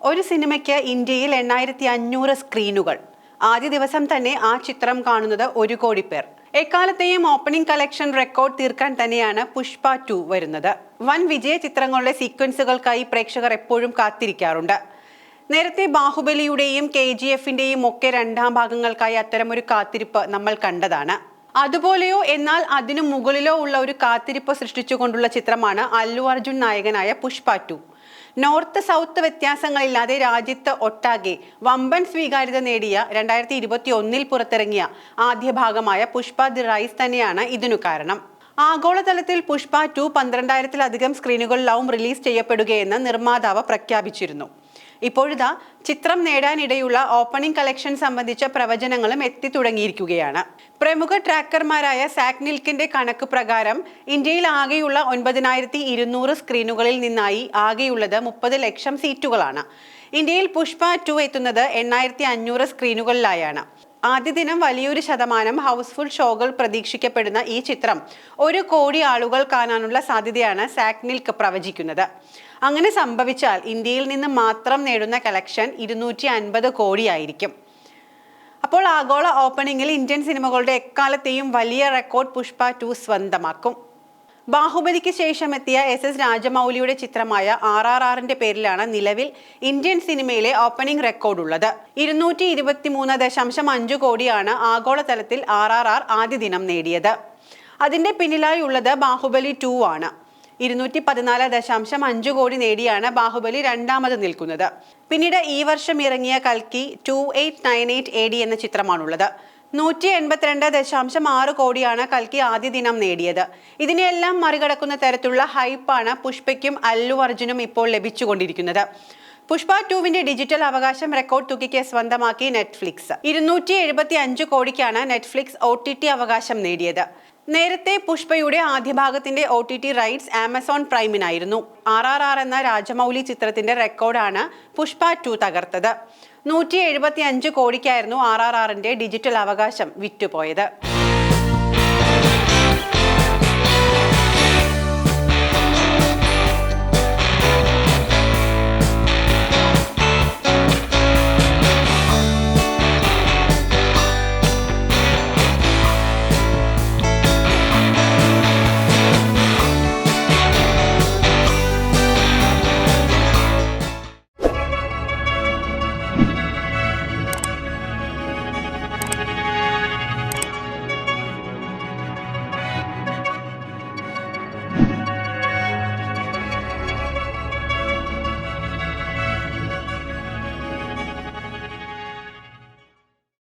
ഒരു സിനിമയ്ക്ക് ഇന്ത്യയിൽ എണ്ണായിരത്തി അഞ്ഞൂറ് സ്ക്രീനുകൾ. ആദ്യ ദിവസം തന്നെ ആ ചിത്രം കാണുന്നത് ഒരു കോടി പേർ. എക്കാലത്തെയും ഓപ്പണിംഗ് കളക്ഷൻ റെക്കോർഡ് തീർക്കാൻ തന്നെയാണ് പുഷ്പ ടു വരുന്നത്. വൻ വിജയ ചിത്രങ്ങളുടെ സീക്വൻസുകൾക്കായി പ്രേക്ഷകർ എപ്പോഴും കാത്തിരിക്കാറുണ്ട്. നേരത്തെ ബാഹുബലിയുടെയും കെ ജി എഫിന്റെയും ഒക്കെ രണ്ടാം ഭാഗങ്ങൾക്കായി അത്തരമൊരു കാത്തിരിപ്പ് നമ്മൾ കണ്ടതാണ്. അതുപോലെയോ എന്നാൽ അതിനു മുകളിലോ ഉള്ള ഒരു കാത്തിരിപ്പ് സൃഷ്ടിച്ചുകൊണ്ടുള്ള ചിത്രമാണ് അല്ലു അർജുൻ നായകനായ പുഷ്പ ടു നോർത്ത് സൗത്ത് വ്യത്യാസങ്ങളില്ലാതെ രാജ്യത്ത് ഒട്ടാകെ വമ്പൻ സ്വീകാര്യത നേടിയ രണ്ടായിരത്തി ഇരുപത്തി ഒന്നിൽ പുറത്തിറങ്ങിയ ആദ്യ ഭാഗമായ പുഷ്പ ദി റൈസ് തന്നെയാണ് ഇതിനു കാരണം. ആഗോളതലത്തിൽ പുഷ്പ ടു പന്ത്രണ്ടായിരത്തിലധികം സ്ക്രീനുകളിലാവും റിലീസ് ചെയ്യപ്പെടുകയെന്ന് നിർമ്മാതാവ് പ്രഖ്യാപിച്ചിരുന്നു. ഇപ്പോഴിതാ ചിത്രം നേടാനിടയുള്ള ഓപ്പണിംഗ് കളക്ഷൻ സംബന്ധിച്ച പ്രവചനങ്ങളും എത്തി തുടങ്ങിയിരിക്കുകയാണ്. പ്രമുഖ ട്രാക്കർമാരായ സാക്നിൽക്കിന്റെ കണക്ക് പ്രകാരം ഇന്ത്യയിൽ ആകെയുള്ള ഒൻപതിനായിരത്തി ഇരുന്നൂറ് സ്ക്രീനുകളിൽ നിന്നായി ആകെയുള്ളത് മുപ്പത് ലക്ഷം സീറ്റുകളാണ് ഇന്ത്യയിൽ പുഷ്പ ടു എത്തുന്നത് എണ്ണായിരത്തി അഞ്ഞൂറ് സ്ക്രീനുകളിലായാണ് ആദ്യ ദിനം വലിയൊരു ശതമാനം ഹൗസ്ഫുൾ ഷോകൾ പ്രതീക്ഷിക്കപ്പെടുന്ന ഈ ചിത്രം ഒരു കോടി ആളുകൾ കാണാനുള്ള സാധ്യതയാണ് സാക്നിൽക്ക് പ്രവചിക്കുന്നത്. അങ്ങനെ സംഭവിച്ചാൽ ഇന്ത്യയിൽ നിന്ന് മാത്രം നേടുന്ന കളക്ഷൻ ഇരുന്നൂറ്റി അൻപത് കോടിയായിരിക്കും. അപ്പോൾ ആഗോള ഓപ്പണിംഗിൽ ഇന്ത്യൻ സിനിമകളുടെ എക്കാലത്തെയും വലിയ റെക്കോർഡ് പുഷ്പ ടു സ്വന്തമാക്കും. ബാഹുബലിക്ക് ശേഷം എത്തിയ എസ് എസ് രാജമൗലിയുടെ ചിത്രമായ ആർ ആർ ആറിന്റെ പേരിലാണ് നിലവിൽ ഇന്ത്യൻ സിനിമയിലെ ഓപ്പണിംഗ് റെക്കോർഡ് ഉള്ളത് ഇരുന്നൂറ്റി ഇരുപത്തി മൂന്ന് ദശാംശം അഞ്ച് കോടിയാണ് ആഗോളതലത്തിൽ ആർ ആർ ആർ ആദ്യ ദിനം നേടിയത്. അതിന്റെ പിന്നിലായി ഉള്ളത് ബാഹുബലി ടു ആണ്. ഇരുന്നൂറ്റി പതിനാല് ദശാംശം അഞ്ച് കോടി നേടിയാണ് ബാഹുബലി രണ്ടാമത് നിൽക്കുന്നത്. പിന്നീട് ഈ വർഷം ഇറങ്ങിയ കൽക്കി two eight nine eight A D എന്ന ചിത്രമാണുള്ളത്. നൂറ്റി എൺപത്തിരണ്ട് ദശാംശം ആറ് കോടിയാണ് കൽക്കി ആദ്യ ദിനം നേടിയത്. ഇതിനെയെല്ലാം മറികടക്കുന്ന തരത്തിലുള്ള ഹൈപ്പാണ് പുഷ്പയ്ക്കും അല്ലു അർജുനും ഇപ്പോൾ ലഭിച്ചുകൊണ്ടിരിക്കുന്നത്. പുഷ്പ ടുവിന്റെ ഡിജിറ്റൽ അവകാശം റെക്കോർഡ് തുകയ്ക്ക് സ്വന്തമാക്കി നെറ്റ്ഫ്ലിക്സ്. ഇരുന്നൂറ്റി എഴുപത്തി അഞ്ച് കോടിക്കാണ് നെറ്റ്ഫ്ലിക്സ് ഒ ടി ടി അവകാശം നേടിയത്. നേരത്തെ പുഷ്പയുടെ ആദ്യ ഭാഗത്തിന്റെ O T T rights Amazon പ്രൈമിനായിരുന്നു R R R എന്ന രാജമൗലി ചിത്രത്തിന്റെ റെക്കോർഡാണ് പുഷ്പ ടു തകർത്തത്. നൂറ്റി എഴുപത്തി അഞ്ച് കോടിക്കായിരുന്നു ആർ ആർ ആറിന്റെ ഡിജിറ്റൽ അവകാശം വിറ്റുപോയത്.